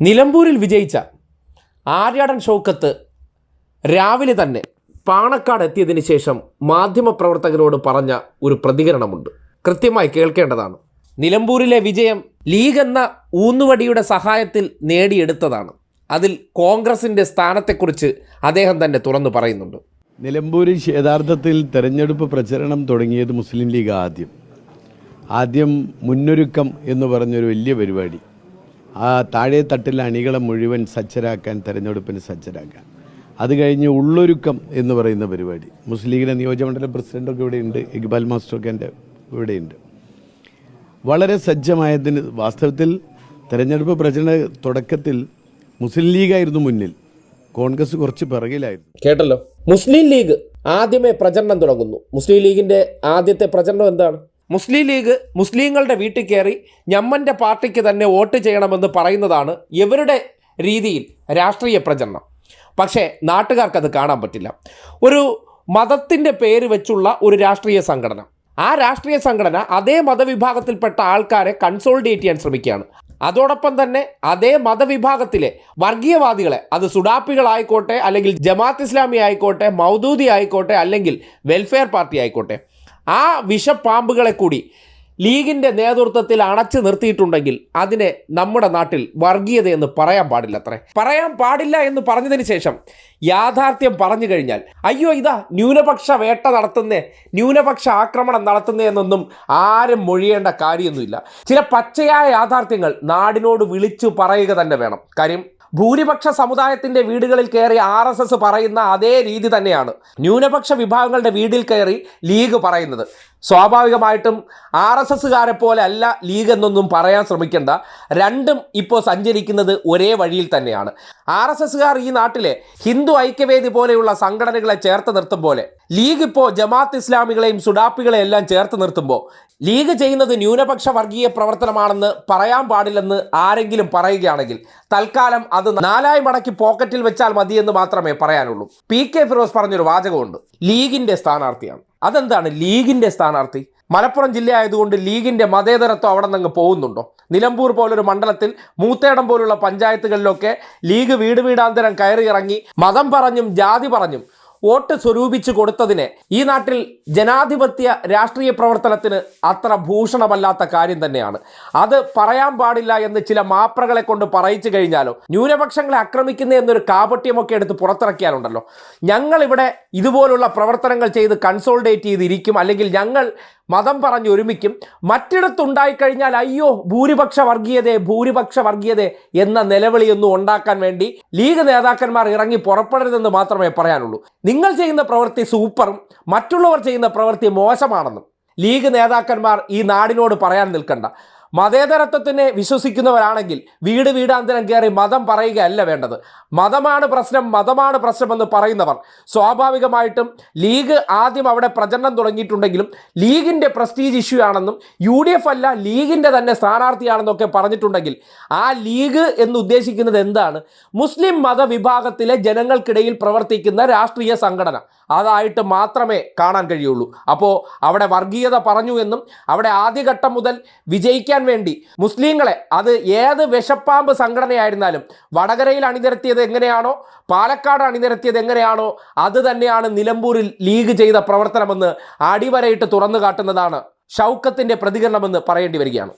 നിലമ്പൂരിൽ വിജയിച്ച ആര്യാടൻ ഷൗക്കത്ത് രാവിലെ തന്നെ പാണക്കാട് എത്തിയതിന് ശേഷം മാധ്യമപ്രവർത്തകരോട് പറഞ്ഞ ഒരു പ്രതികരണമുണ്ട്. കൃത്യമായി കേൾക്കേണ്ടതാണ്. നിലമ്പൂരിലെ വിജയം ലീഗ് എന്ന ഊന്നുവടിയുടെ സഹായത്തിൽ നേടിയെടുത്തതാണ്. അതിൽ കോൺഗ്രസിന്റെ സ്ഥാനത്തെക്കുറിച്ച് അദ്ദേഹം തന്നെ തുറന്നു പറയുന്നുണ്ട്. നിലമ്പൂരിൽ യഥാർത്ഥത്തിൽ തെരഞ്ഞെടുപ്പ് പ്രചരണം തുടങ്ങിയത് മുസ്ലിം ലീഗ് ആദ്യം. ആദ്യം മുന്നൊരുക്കം എന്ന് പറഞ്ഞൊരു വലിയ പരിപാടി. ആ താഴെ തട്ടിലെ അണികളെ മുഴുവൻ സജ്ജരാക്കാൻ തെരഞ്ഞെടുപ്പിന് സജ്ജരാക്കാൻ. അത് കഴിഞ്ഞ് ഉള്ളൊരുക്കം എന്ന് പറയുന്ന പരിപാടി. മുസ്ലിം ലീഗിന്റെ നിയോജകമണ്ഡലം പ്രസിഡന്റൊക്കെ ഇവിടെയുണ്ട് ഇക്ബാൽ മാസ്റ്ററൊക്കെ എന്റെ ഇവിടെയുണ്ട് വളരെ സജ്ജമായതിന് വാസ്തവത്തിൽ തെരഞ്ഞെടുപ്പ് പ്രചരണ തുടക്കത്തിൽ മുസ്ലിം ലീഗായിരുന്നു മുന്നിൽ. കോൺഗ്രസ് കുറച്ച് പിറകിലായിരുന്നു. കേട്ടല്ലോ. മുസ്ലിം ലീഗ് ആദ്യമേ പ്രചരണം തുടങ്ങുന്നു. മുസ്ലിം ലീഗിന്റെ ആദ്യത്തെ പ്രചരണം എന്താണ്? മുസ്ലിം ലീഗ് മുസ്ലിങ്ങളുടെ വീട്ടിൽ കയറി ഞമ്മന്റെ പാർട്ടിക്ക് തന്നെ വോട്ട് ചെയ്യണമെന്ന് പറയുന്നതാണ് ഇവരുടെ രീതിയിൽ രാഷ്ട്രീയ പ്രചരണം. പക്ഷേ നാട്ടുകാർക്കത് കാണാൻ പറ്റില്ല. ഒരു മതത്തിന്റെ പേര് വെച്ചുള്ള ഒരു രാഷ്ട്രീയ സംഘടന. ആ രാഷ്ട്രീയ സംഘടന അതേ മതവിഭാഗത്തിൽപ്പെട്ട ആൾക്കാരെ കൺസോൾഡേറ്റ് ചെയ്യാൻ ശ്രമിക്കുകയാണ്. അതോടൊപ്പം തന്നെ അതേ മതവിഭാഗത്തിലെ വർഗീയവാദികളെ അത് സുഡാപ്പികളായിക്കോട്ടെ അല്ലെങ്കിൽ ജമാഅത്ത് ഇസ്ലാമി ആയിക്കോട്ടെ മൗദൂദി ആയിക്കോട്ടെ അല്ലെങ്കിൽ വെൽഫെയർ പാർട്ടി ആയിക്കോട്ടെ ആ വിഷപ്പാമ്പുകളെ കൂടി ലീഗിന്റെ നേതൃത്വത്തിൽ അണച്ചു നിർത്തിയിട്ടുണ്ടെങ്കിൽ അതിനെ നമ്മുടെ നാട്ടിൽ വർഗീയത എന്ന് പറയാൻ പാടില്ല അത്രേ പറയാൻ പാടില്ല എന്ന് പറഞ്ഞതിന് ശേഷം യാഥാർത്ഥ്യം പറഞ്ഞു കഴിഞ്ഞാൽ അയ്യോ ഇതാ ന്യൂനപക്ഷ വേട്ട നടത്തുന്നേ ന്യൂനപക്ഷ ആക്രമണം നടത്തുന്നേ എന്നൊന്നും ആരും മൊഴിയേണ്ട കാര്യമൊന്നുമില്ല. ചില പച്ചയായ യാഥാർത്ഥ്യങ്ങൾ നാടിനോട് വിളിച്ചു പറയുക തന്നെ വേണം. കാര്യം ഭൂരിപക്ഷ സമുദായത്തിന്റെ വീടുകളിൽ കയറി ആർ എസ് എസ് പറയുന്ന അതേ രീതി തന്നെയാണ്. ന്യൂനപക്ഷ വിഭാഗങ്ങളുടെ വീട്ടിൽ കയറി ലീഗ് പറയുന്നത്. സ്വാഭാവികമായിട്ടും ആർ എസ് എസ്സുകാരെ പോലെ അല്ല ലീഗ് എന്നൊന്നും പറയാൻ ശ്രമിക്കേണ്ട. രണ്ടും ഇപ്പോൾ സഞ്ചരിക്കുന്നത് ഒരേ വഴിയിൽ തന്നെയാണ്. ആർ എസ് എസ്സുകാർ ഈ നാട്ടിലെ ഹിന്ദു ഐക്യവേദി പോലെയുള്ള സംഘടനകളെ ചേർത്ത് നിർത്തും പോലെ ലീഗ് ഇപ്പോൾ ജമാഅത്ത് ഇസ്ലാമികളെയും സുഡാപ്പികളെയും എല്ലാം ചേർത്ത് നിർത്തുമ്പോൾ ലീഗ് ചെയ്യുന്നത് ന്യൂനപക്ഷ വർഗീയ പ്രവർത്തനമാണെന്ന് പറയാൻ പാടില്ലെന്ന് ആരെങ്കിലും പറയുകയാണെങ്കിൽ തൽക്കാലം അത് നാലായി മടക്കി പോക്കറ്റിൽ വെച്ചാൽ മതിയെന്ന് മാത്രമേ പറയാനുള്ളൂ. പി കെ ഫിറോസ് പറഞ്ഞൊരു വാചകമുണ്ട് ലീഗിന്റെ സ്ഥാനാർത്ഥിയാണ്. അതെന്താണ് ലീഗിന്റെ സ്ഥാനാർത്ഥി? മലപ്പുറം ജില്ല ആയതുകൊണ്ട് ലീഗിന്റെ മതേതരത്വം അവിടെ നിന്ന് പോകുന്നുണ്ടോ? നിലമ്പൂർ പോലൊരു മണ്ഡലത്തിൽ മൂത്തേടം പോലുള്ള പഞ്ചായത്തുകളിലൊക്കെ ലീഗ് വീട് വീടാന്തരം കയറി ഇറങ്ങി മതം പറഞ്ഞും ജാതി പറഞ്ഞും വോട്ട് സ്വരൂപിച്ചു കൊടുത്തതിന് ഈ നാട്ടിൽ ജനാധിപത്യ രാഷ്ട്രീയ പ്രവർത്തനത്തിന് അത്ര ഭൂഷണമല്ലാത്ത കാര്യം തന്നെയാണ്. അത് പറയാൻ പാടില്ല എന്ന് ചില മാപ്രകളെ കൊണ്ട് പറയിച്ചു കഴിഞ്ഞാലോ ന്യൂനപക്ഷങ്ങളെ ആക്രമിക്കുന്ന എന്നൊരു കാപട്യമൊക്കെ എടുത്ത് പുറത്തിറക്കിയാലുണ്ടല്ലോ. ഞങ്ങൾ ഇവിടെ ഇതുപോലുള്ള പ്രവർത്തനങ്ങൾ ചെയ്ത് കൺസോൾഡേറ്റ് ചെയ്തിരിക്കും അല്ലെങ്കിൽ ഞങ്ങൾ മതം പറഞ്ഞ് ഒരുമിക്കും. മറ്റിടത്തുണ്ടായിക്കഴിഞ്ഞാൽ അയ്യോ ഭൂരിപക്ഷ വർഗീയതയെ ഭൂരിപക്ഷ വർഗീയതയെ എന്ന നിലവിളിയൊന്നും ഉണ്ടാക്കാൻ വേണ്ടി ലീഗ് നേതാക്കന്മാർ ഇറങ്ങി പുറപ്പെടരുതെന്ന് മാത്രമേ പറയാനുള്ളൂ. നിങ്ങൾ ചെയ്യുന്ന പ്രവൃത്തി സൂപ്പറും മറ്റുള്ളവർ ചെയ്യുന്ന പ്രവൃത്തി മോശമാണെന്നും ലീഗ് നേതാക്കന്മാർ ഈ നാടിനോട് പറയാൻ നിൽക്കണ്ട. മതേതരത്വത്തിനെ വിശ്വസിക്കുന്നവരാണെങ്കിൽ വീട് വീടാന്തരം കയറി മതം പറയുക അല്ല വേണ്ടത്. മതമാണ് പ്രശ്നം മതമാണ് പ്രശ്നമെന്ന് പറയുന്നവർ സ്വാഭാവികമായിട്ടും ലീഗ് ആദ്യം അവിടെ പ്രചരണം തുടങ്ങിയിട്ടുണ്ടെങ്കിലും ലീഗിന്റെ പ്രസ്റ്റീജ് ഇഷ്യൂ ആണെന്നും യു ഡി എഫ് അല്ല ലീഗിന്റെ തന്നെ സ്ഥാനാർത്ഥിയാണെന്നൊക്കെ പറഞ്ഞിട്ടുണ്ടെങ്കിൽ ആ ലീഗ് എന്ന് ഉദ്ദേശിക്കുന്നത് എന്താണ്? മുസ്ലിം മതവിഭാഗത്തിലെ ജനങ്ങൾക്കിടയിൽ പ്രവർത്തിക്കുന്ന രാഷ്ട്രീയ സംഘടന. അതായിട്ട് മാത്രമേ കാണാൻ കഴിയുള്ളൂ. അപ്പോൾ അവിടെ വർഗീയത പറഞ്ഞു എന്നും അവിടെ ആദ്യഘട്ടം മുതൽ വിജയിക്കാൻ വേണ്ടി. മുസ്ലിങ്ങളെ അത് ഏത് വിഷപ്പാമ്പ് സംഘടനയായിരുന്നാലും വടകരയിൽ അണിനിരത്തിയത് എങ്ങനെയാണോ പാലക്കാട് അണിനിരത്തിയത് എങ്ങനെയാണോ അത് തന്നെയാണ് നിലമ്പൂരിൽ ലീഗ് ചെയ്ത പ്രവർത്തനമെന്ന് അടിവരയിട്ട് തുറന്നു കാട്ടുന്നതാണ് ഷൗക്കത്തിന്റെ പ്രതികരണമെന്ന് പറയേണ്ടി വരികയാണ്.